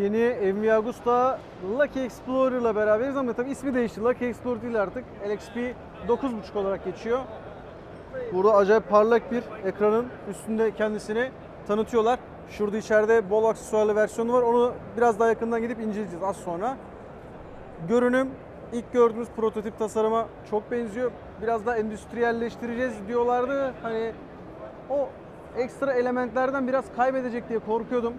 Yeni MV Agusta Lucky Explorer ile beraberiz ama tabii ismi değişti. Lucky Explorer değil artık. LXP 9.5 olarak geçiyor. Burada acayip parlak bir ekranın üstünde kendisini tanıtıyorlar. Şurada içeride bol aksesuarlı versiyonu var. Onu biraz daha yakından gidip inceleyeceğiz az sonra. Görünüm ilk gördüğümüz prototip tasarıma çok benziyor. Biraz daha endüstriyelleştireceğiz diyorlardı. Hani o ekstra elementlerden biraz kaybedecek diye korkuyordum.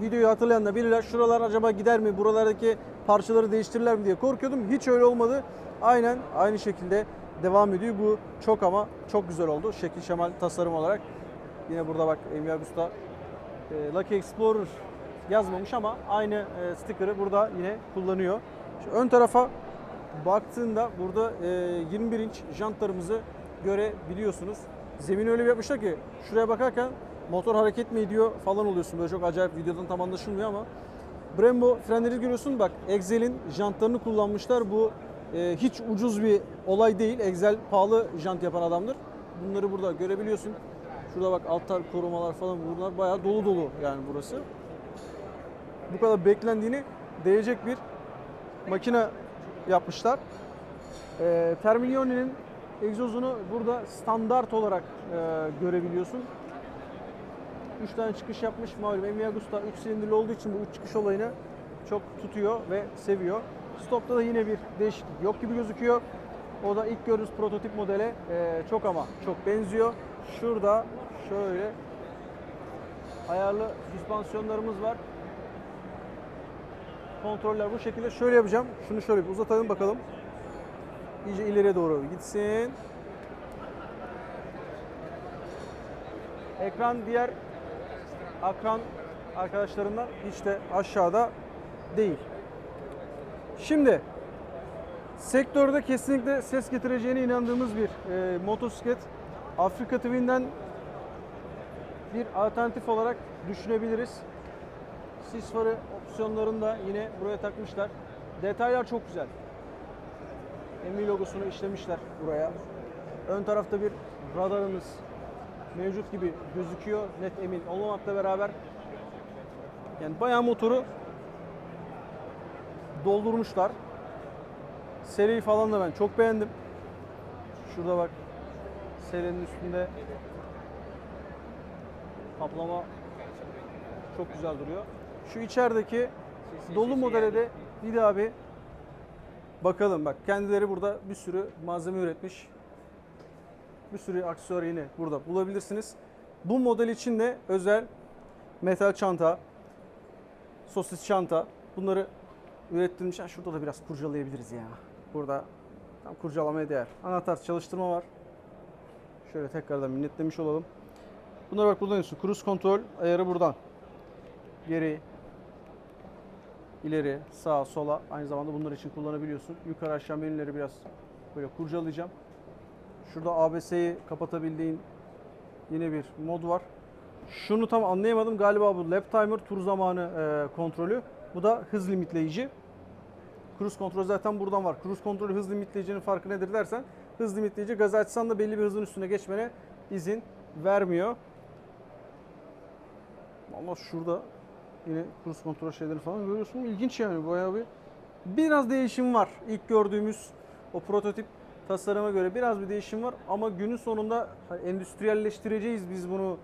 Videoyu hatırlayan da bilirler. Şuralar acaba gider mi? Buralardaki parçaları değiştirirler mi diye korkuyordum. Hiç öyle olmadı. Aynen aynı şekilde devam ediyor. Bu çok ama çok güzel oldu. Şekil şemal tasarım olarak. Yine burada bak Amy Agusta e, Lucky Explorer yazmamış ama aynı e, sticker'ı burada yine kullanıyor. Şu ön tarafa baktığında burada e, 21 inç jantlarımızı görebiliyorsunuz. Zemin öyle bir yapmışlar ki şuraya bakarken motor hareket mi ediyor falan oluyorsun. Böyle çok acayip videodan tam anlaşılmıyor ama. Brembo frenleri görüyorsun bak Excel'in jantlarını kullanmışlar. Bu e, hiç ucuz bir olay değil. Excel pahalı jant yapan adamdır. Bunları burada görebiliyorsun. Şurada bak altar korumalar falan bunlar bayağı dolu dolu yani burası. Bu kadar beklendiğini değecek bir makine yapmışlar. E, Terminioni'nin egzozunu burada standart olarak e, görebiliyorsun. 3 tane çıkış yapmış. Malum Emi Agusta 3 silindirli olduğu için bu 3 çıkış olayını çok tutuyor ve seviyor. Stopta da yine bir değişiklik yok gibi gözüküyor. O da ilk gördüğünüz prototip modele e, çok ama çok benziyor. Şurada şöyle ayarlı süspansiyonlarımız var. Kontroller bu şekilde. Şöyle yapacağım. Şunu şöyle bir uzatalım bakalım. İyice ileriye doğru gitsin. Ekran diğer akran arkadaşlarından hiç de aşağıda değil. Şimdi sektörde kesinlikle ses getireceğine inandığımız bir e, motosiklet. Afrika Twin'den bir alternatif olarak düşünebiliriz. Sis farı opsiyonlarını da yine buraya takmışlar. Detaylar çok güzel. Emi logosunu işlemişler buraya. Ön tarafta bir radarımız mevcut gibi gözüküyor. Net emin olmamakla beraber yani bayağı motoru doldurmuşlar. Seriyi falan da ben çok beğendim. Şurada bak serinin üstünde kaplama çok güzel duruyor. Şu içerideki dolu modele de bir daha bir bakalım. Bak kendileri burada bir sürü malzeme üretmiş. Bir sürü aksesuar yine burada bulabilirsiniz. Bu model için de özel metal çanta, sosis çanta bunları ürettirilmiş. Ha, Şurada da biraz kurcalayabiliriz ya. Burada tam kurcalamaya değer. Anahtar çalıştırma var. Şöyle tekrardan minnetlemiş olalım. Bunları bak kullanıyorsun. Cruise kontrol ayarı buradan. Geri, ileri, sağa, sola aynı zamanda bunlar için kullanabiliyorsun. Yukarı aşağı menüleri biraz böyle kurcalayacağım. Şurada ABS'yi kapatabildiğin yine bir mod var. Şunu tam anlayamadım. Galiba bu lap timer tur zamanı e, kontrolü. Bu da hız limitleyici. Cruise kontrol zaten buradan var. Cruise kontrolü hız limitleyicinin farkı nedir dersen hız limitleyici gaz açsan da belli bir hızın üstüne geçmene izin vermiyor. Ama şurada yine cruise kontrol şeyleri falan görüyorsun. İlginç yani bayağı bir biraz değişim var. İlk gördüğümüz o prototip tasarıma göre biraz bir değişim var ama günün sonunda endüstriyelleştireceğiz biz bunu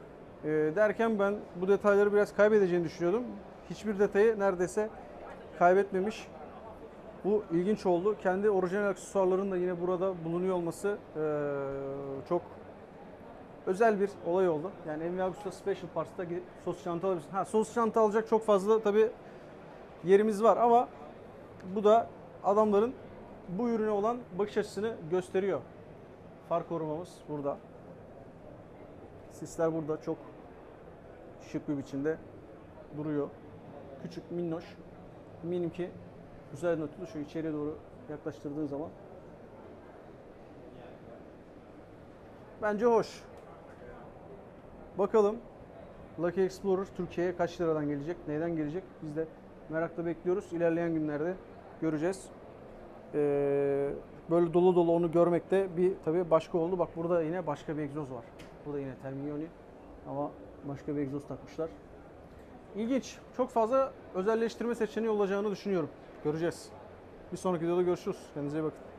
e, derken ben bu detayları biraz kaybedeceğini düşünüyordum. Hiçbir detayı neredeyse kaybetmemiş. Bu ilginç oldu. Kendi orijinal aksesuarların da yine burada bulunuyor olması e, çok özel bir olay oldu. Yani Envy Agusta Special Parts'ta sos çanta alabilirsin. Ha sos çanta alacak çok fazla tabi yerimiz var ama bu da adamların bu ürüne olan bakış açısını gösteriyor. Far korumamız burada. Sisler burada çok şık bir biçimde duruyor. Küçük minnoş. Eminim ki güzel notlu şu içeriye doğru yaklaştırdığın zaman bence hoş. Bakalım Lucky Explorer Türkiye'ye kaç liradan gelecek, neyden gelecek biz de merakla bekliyoruz. İlerleyen günlerde göreceğiz. Ee, böyle dolu dolu onu görmekte bir tabii başka oldu. Bak burada yine başka bir egzoz var. Burada yine Terminioni ama başka bir egzoz takmışlar. İlginç. Çok fazla özelleştirme seçeneği olacağını düşünüyorum. Göreceğiz. Bir sonraki videoda görüşürüz. Kendinize iyi bakın.